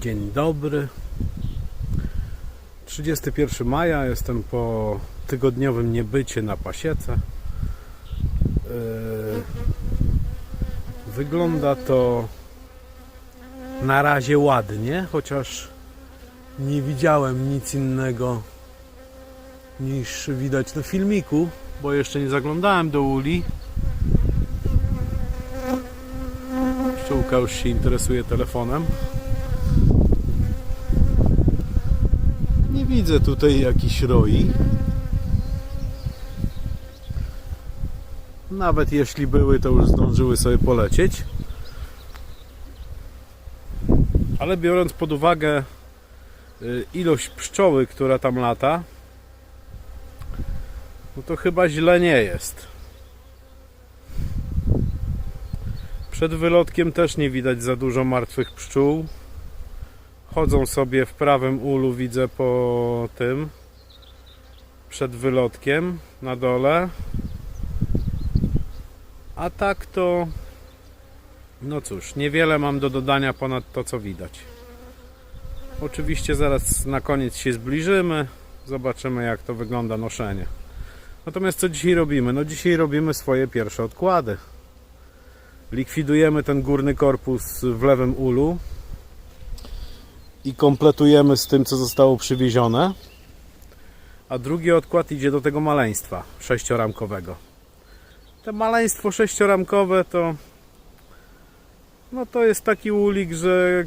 Dzień dobry. 31 maja, jestem po tygodniowym niebycie na pasiece. Yy, Wygląda to na razie ładnie, chociaż nie widziałem nic innego niż widać na filmiku, bo jeszcze nie zaglądałem do uli. Pszczółka już się interesuje telefonem. Widzę tutaj jakichś roi. Nawet jeśli były, to już zdążyły sobie polecieć. Ale biorąc pod uwagę y, ilość pszczoły, która tam lata, no to chyba źle nie jest. Przed wylotkiem też nie widać za dużo martwych pszczół. Chodzą sobie w prawym ulu, widzę po tym. Przed wylotkiem na dole. A tak to. No cóż, niewiele mam do dodania ponad to, co widać. Oczywiście zaraz na koniec się zbliżymy. Zobaczymy, jak to wygląda noszenie. Natomiast co dzisiaj robimy? No dzisiaj robimy swoje pierwsze odkłady. Likwidujemy ten górny korpus w lewym ulu i kompletujemy z tym, co zostało przywiezione. A drugi odkład idzie do tego maleństwa sześcioramkowego. To maleństwo sześcioramkowe to no to jest taki ulik, że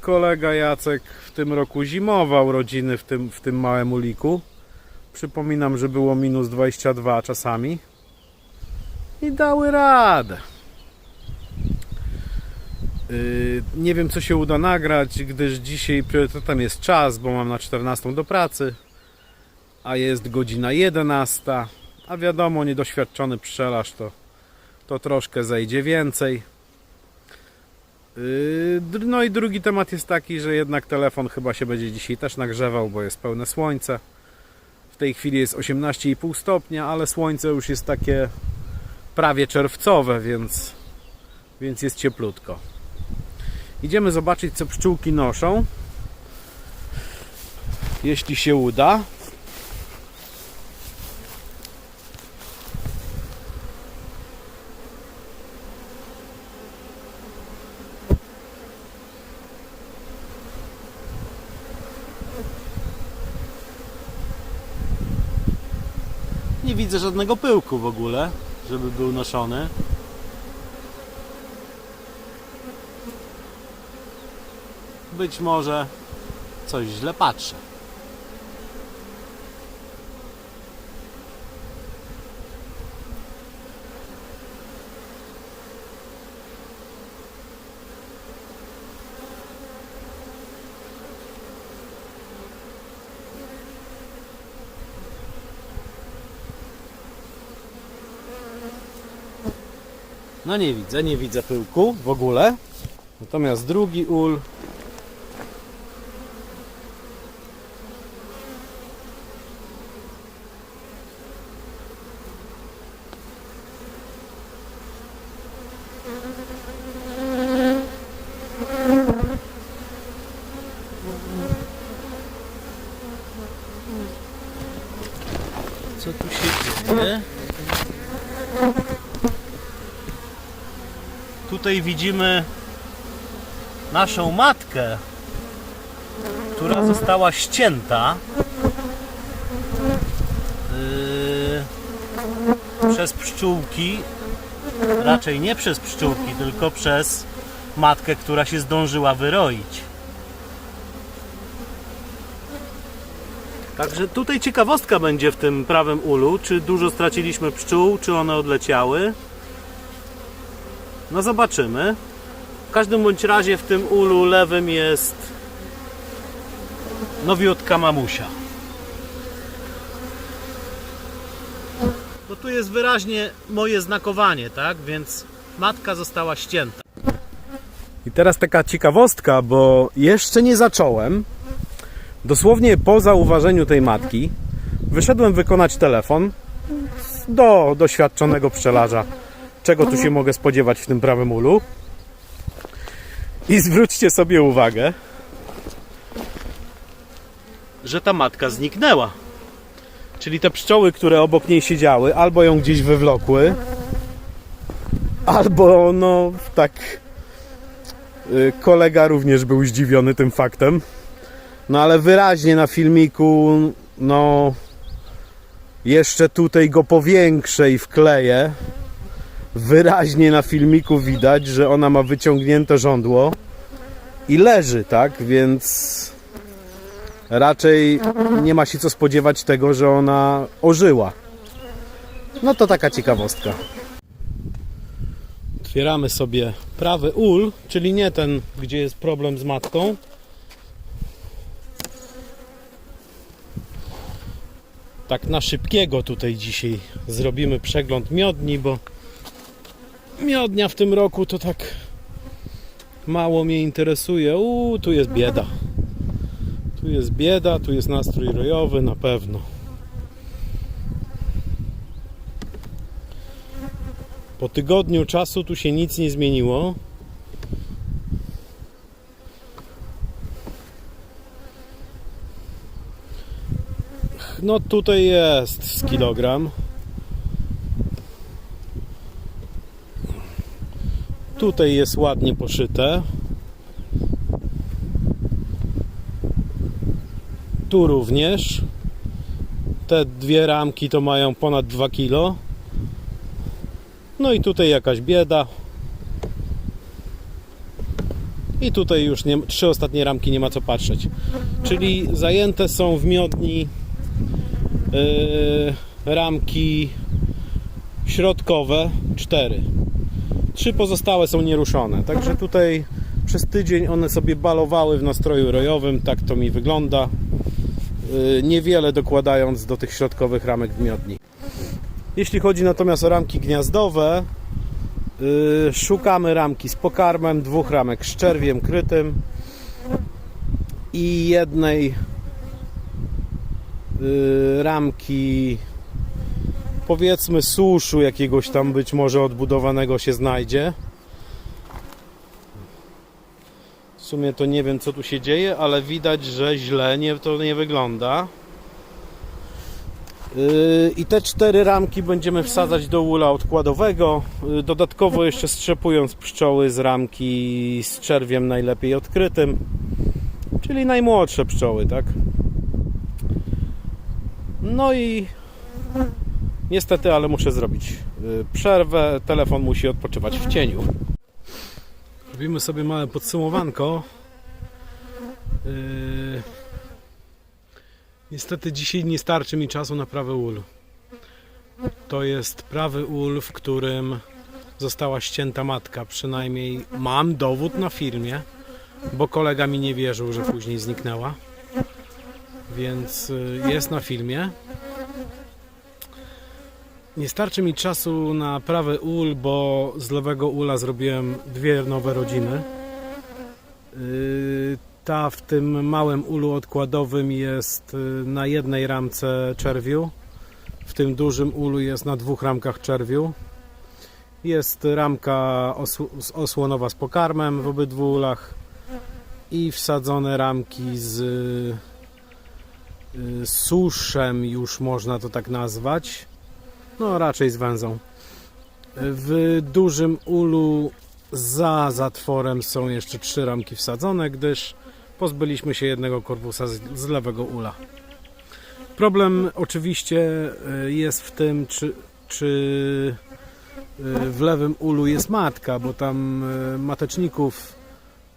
kolega Jacek w tym roku zimował rodziny w tym, w tym małym uliku. Przypominam, że było minus 22 czasami. I dały radę. Yy, Nie wiem, co się uda nagrać, gdyż dzisiaj priorytetem jest czas, bo mam na 14 do pracy, a jest godzina 11. A wiadomo, niedoświadczony pszczelarz to, to troszkę zejdzie więcej. Dr- No i drugi temat jest taki, że jednak telefon chyba się będzie dzisiaj też nagrzewał, bo jest pełne słońce. W tej chwili jest 18,5 stopnia, ale słońce już jest takie prawie czerwcowe, więc, więc jest cieplutko. Idziemy zobaczyć, co pszczółki noszą. Jeśli się uda. Nie widzę żadnego pyłku w ogóle, żeby był noszony. Być może coś źle patrzę. No nie widzę, nie widzę pyłku w ogóle. Natomiast drugi ul Tutaj widzimy naszą matkę, która została ścięta yy, przez pszczółki. Raczej nie przez pszczółki, tylko przez matkę, która się zdążyła wyroić. Także tutaj ciekawostka będzie w tym prawym ulu, czy dużo straciliśmy pszczół, czy one odleciały. No zobaczymy. W każdym bądź razie w tym ulu lewym jest nowiutka mamusia. Bo tu jest wyraźnie moje znakowanie, tak? Więc matka została ścięta. I teraz taka ciekawostka, bo jeszcze nie zacząłem. Dosłownie po zauważeniu tej matki wyszedłem wykonać telefon do doświadczonego pszczelarza czego tu się mogę spodziewać w tym prawym ulu. I zwróćcie sobie uwagę, że ta matka zniknęła. Czyli te pszczoły, które obok niej siedziały, albo ją gdzieś wywlokły, albo no tak. y, Kolega również był zdziwiony tym faktem. No ale wyraźnie na filmiku, no jeszcze tutaj go powiększę i wkleję. Wyraźnie na filmiku widać, że ona ma wyciągnięte żądło i leży, tak? Więc raczej nie ma się co spodziewać tego, że ona ożyła. No to taka ciekawostka. Otwieramy sobie prawy ul, czyli nie ten, gdzie jest problem z matką. Tak na szybkiego tutaj dzisiaj zrobimy przegląd miodni, bo miodnia w tym roku to tak mało mnie interesuje. Uuu, tu jest bieda. Tu jest bieda, tu jest nastrój rojowy na pewno. Po tygodniu czasu tu się nic nie zmieniło. No tutaj jest z kilogram. Tutaj jest ładnie poszyte. Tu również. Te dwie ramki to mają ponad 2 kg. No i tutaj jakaś bieda. I tutaj już nie, trzy ostatnie ramki nie ma co patrzeć. Czyli zajęte są w miodni ramki środkowe cztery. Trzy pozostałe są nieruszone. Także tutaj przez tydzień one sobie balowały w nastroju rojowym. Tak to mi wygląda. Yy, Niewiele dokładając do tych środkowych ramek w miodni. Jeśli chodzi natomiast o ramki gniazdowe, yy, szukamy ramki z pokarmem, dwóch ramek z czerwiem krytym i jednej yy, ramki powiedzmy suszu jakiegoś tam być może odbudowanego się znajdzie. W sumie to nie wiem co tu się dzieje, ale widać, że źle nie, to nie wygląda. Yy, I te cztery ramki będziemy wsadzać do ula odkładowego. Yy, Dodatkowo jeszcze strzepując pszczoły z ramki z czerwiem najlepiej odkrytym. Czyli najmłodsze pszczoły, tak? No i niestety, ale muszę zrobić yy, przerwę. Telefon musi odpoczywać w cieniu. Robimy sobie małe podsumowanko. Yy, Niestety dzisiaj nie starczy mi czasu na prawy ul. To jest prawy ul, w którym została ścięta matka. Przynajmniej mam dowód na firmie, bo kolega mi nie wierzył, że później zniknęła. Więc y, jest na filmie. Nie starczy mi czasu na prawy ul, bo z lewego ula zrobiłem dwie nowe rodziny. Yy, ta w tym małym ulu odkładowym jest y, na jednej ramce czerwiu. W tym dużym ulu jest na dwóch ramkach czerwiu. Jest ramka z- osłonowa z pokarmem w obydwu ulach i wsadzone ramki z y, suszem, już można to tak nazwać. No raczej z węzą. W dużym ulu za zatworem są jeszcze trzy ramki wsadzone, gdyż pozbyliśmy się jednego korpusa z, lewego ula. Problem oczywiście y, jest w tym, czy, czy y, w lewym ulu jest matka, bo tam y, mateczników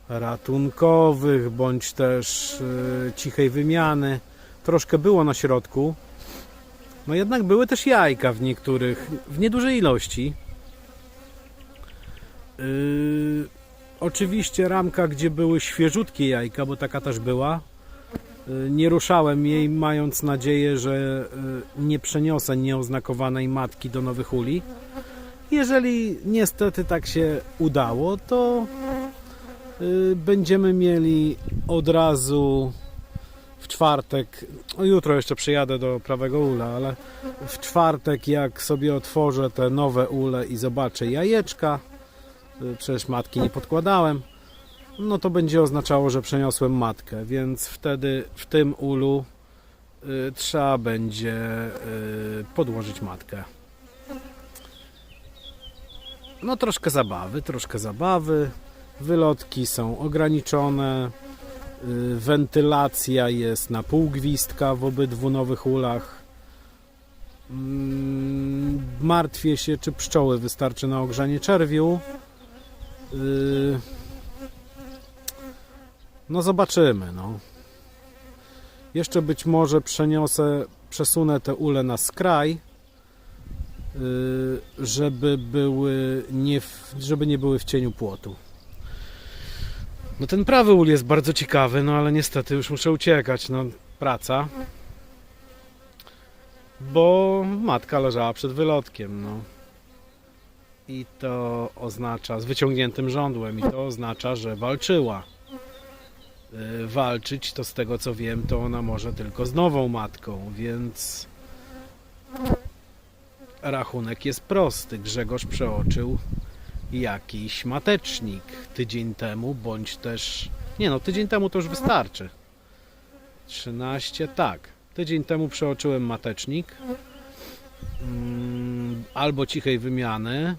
ratunkowych bądź też y, cichej wymiany troszkę było na środku. No jednak były też jajka w niektórych, w niedużej ilości. Yy, oczywiście ramka, gdzie były świeżutkie jajka, bo taka też była. Yy, nie ruszałem jej, mając nadzieję, że yy, nie przeniosę nieoznakowanej matki do nowych uli. Jeżeli niestety tak się udało, to yy, będziemy mieli od razu w czwartek, no jutro jeszcze przyjadę do prawego ula, ale w czwartek jak sobie otworzę te nowe ule i zobaczę jajeczka, y, przecież matki nie podkładałem, no to będzie oznaczało, że przeniosłem matkę, więc wtedy w tym ulu y, trzeba będzie y, podłożyć matkę. No troszkę zabawy, troszkę zabawy. Wylotki są ograniczone. Y, Wentylacja jest na pół gwizdka w obydwu nowych ulach. Mm, Martwię się, czy pszczoły wystarczy na ogrzanie czerwiu. Y, No zobaczymy, no. Jeszcze być może przeniosę, przesunę te ule na skraj, y, żeby były nie, żeby nie były w cieniu płotu. No ten prawy ul jest bardzo ciekawy, no ale niestety już muszę uciekać, no praca. Bo matka leżała przed wylotkiem, no. I to oznacza, z wyciągniętym żądłem, i to oznacza, że walczyła y, walczyć, to z tego co wiem, to ona może tylko z nową matką, więc rachunek jest prosty. Grzegorz przeoczył jakiś matecznik tydzień temu, bądź też. Nie no, tydzień temu to już wystarczy. 13, tak. Tydzień temu przeoczyłem matecznik. Mm, Albo cichej wymiany,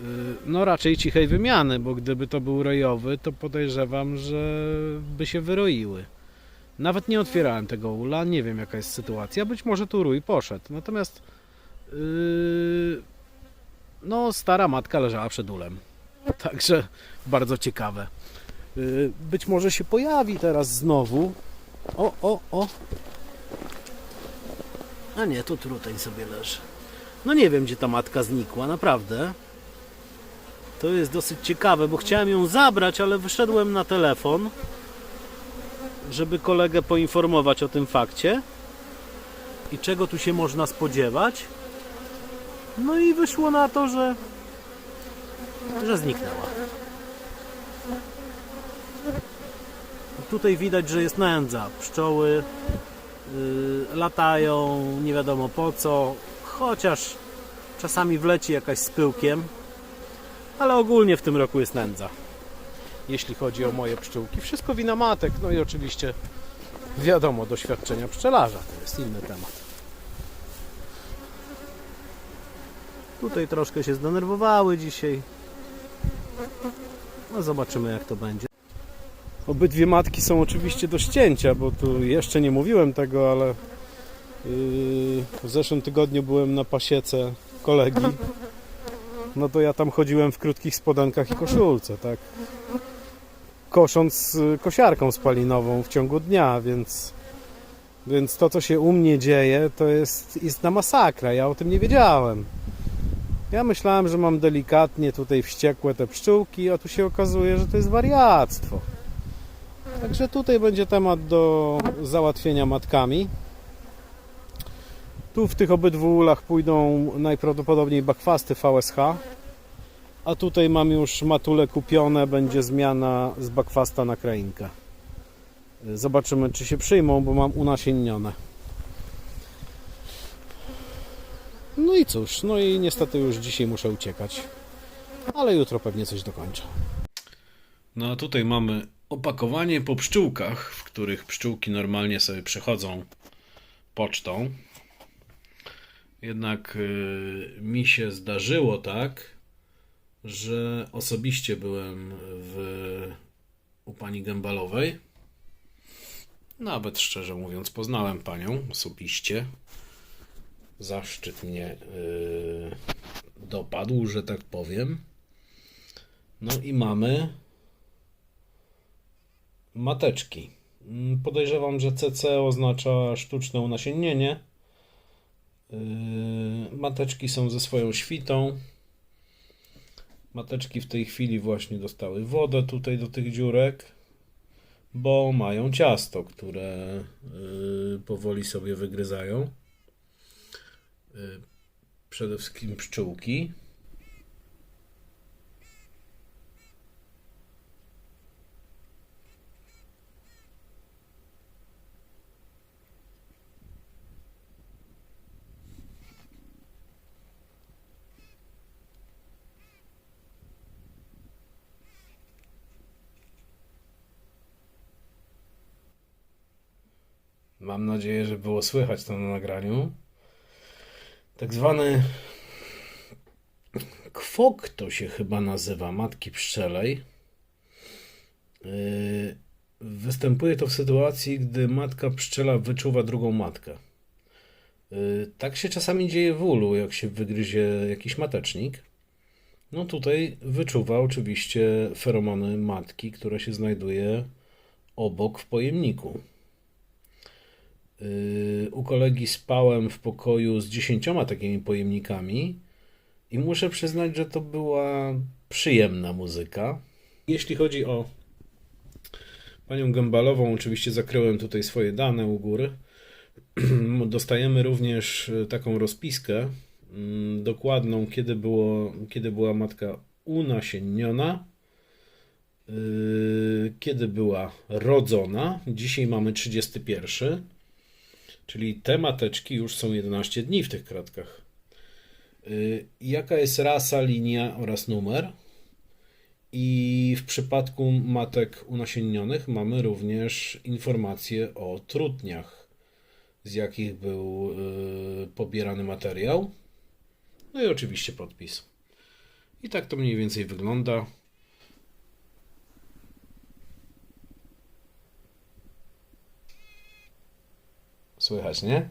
Y, No raczej cichej wymiany, bo gdyby to był rojowy, to podejrzewam, że by się wyroiły. Nawet nie otwierałem tego ula, nie wiem jaka jest sytuacja, być może tu rój poszedł. Natomiast yy, no stara matka leżała przed ulem. Także bardzo ciekawe. Yy, być może się pojawi teraz znowu. O, o, o. A nie, tu truteń sobie leży. No nie wiem, gdzie ta matka znikła, naprawdę. To jest dosyć ciekawe, bo chciałem ją zabrać, ale wyszedłem na telefon, żeby kolegę poinformować o tym fakcie i czego tu się można spodziewać. No i wyszło na to, że, że zniknęła. Tutaj widać, że jest nędza. Pszczoły yy, latają, nie wiadomo po co, chociaż czasami wleci jakaś z pyłkiem ale ogólnie w tym roku jest nędza. Jeśli chodzi o moje pszczółki, wszystko wina matek, no i oczywiście wiadomo, doświadczenia pszczelarza, to jest inny temat. Tutaj troszkę się zdenerwowały dzisiaj. No zobaczymy jak to będzie. Obydwie matki są oczywiście do ścięcia, bo tu jeszcze nie mówiłem tego, ale yy, w zeszłym tygodniu byłem na pasiece kolegi no to ja tam chodziłem w krótkich spodenkach i koszulce, tak? Kosząc y, kosiarką spalinową w ciągu dnia, więc, więc to, co się u mnie dzieje, to jest istna masakra. Ja o tym nie wiedziałem. Ja myślałem, że mam delikatnie tutaj wściekłe te pszczółki, a tu się okazuje, że to jest wariactwo. Także tutaj będzie temat do załatwienia matkami. Tu w tych obydwu ulach pójdą najprawdopodobniej bakwasty VSH. A tutaj mam już matule kupione, będzie zmiana z bakwasta na krainkę. Zobaczymy czy się przyjmą, bo mam unasiennione. No i cóż, no i niestety już dzisiaj muszę uciekać. Ale jutro pewnie coś dokończę. No a tutaj mamy opakowanie po pszczółkach, w których pszczółki normalnie sobie przechodzą pocztą. Jednak y, mi się zdarzyło tak, że osobiście byłem w, u pani Gębalowej. Nawet szczerze mówiąc, poznałem panią osobiście. Zaszczyt mnie y, dopadł, że tak powiem. No i mamy mateczki. Mm, Podejrzewam, że CC oznacza sztuczne unasiennienie. Yy, Mateczki są ze swoją świtą. Mateczki w tej chwili właśnie dostały wodę tutaj do tych dziurek, bo mają ciasto, które yy, powoli sobie wygryzają. Y, przede wszystkim pszczółki. Mam nadzieję, że było słychać to na nagraniu. Tak zwany kwok to się chyba nazywa, matki pszczelej. Yy, Występuje to w sytuacji, gdy matka pszczela wyczuwa drugą matkę. Yy, Tak się czasami dzieje w ulu, jak się wygryzie jakiś matecznik. No tutaj wyczuwa oczywiście feromony matki, która się znajduje obok w pojemniku. Yy, U kolegi spałem w pokoju z dziesięcioma takimi pojemnikami i muszę przyznać, że to była przyjemna muzyka. Jeśli chodzi o panią Gębalową, oczywiście zakryłem tutaj swoje dane u góry. Dostajemy również e, taką rozpiskę mm, dokładną, kiedy, było, kiedy była matka unasienniona, yy, kiedy była rodzona. Dzisiaj mamy 31, czyli te mateczki już są 11 dni w tych kratkach. Yy, Jaka jest rasa, linia oraz numer? I w przypadku matek unasiennionych mamy również informacje o trutniach, z jakich był y, pobierany materiał. No i oczywiście podpis. I tak to mniej więcej wygląda. Słychać, nie?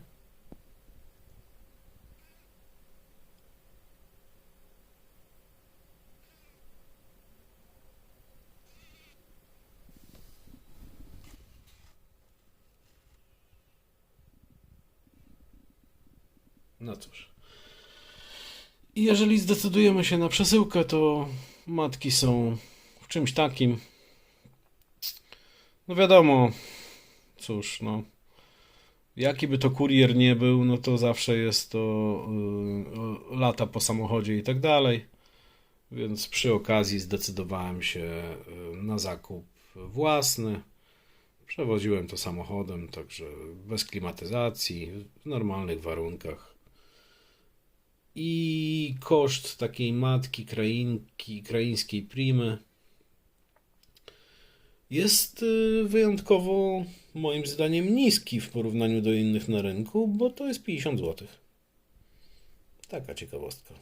No cóż. I jeżeli zdecydujemy się na przesyłkę, to matki są w czymś takim. No wiadomo, cóż, no. Jaki by to kurier nie był, no to zawsze jest to y, lata po samochodzie i tak dalej. Więc przy okazji zdecydowałem się y, na zakup własny. Przewoziłem to samochodem, także bez klimatyzacji, w normalnych warunkach. I koszt takiej matki krainki, kraińskiej primy jest y, wyjątkowo, moim zdaniem, niski w porównaniu do innych na rynku, bo to jest 50 zł. Taka ciekawostka.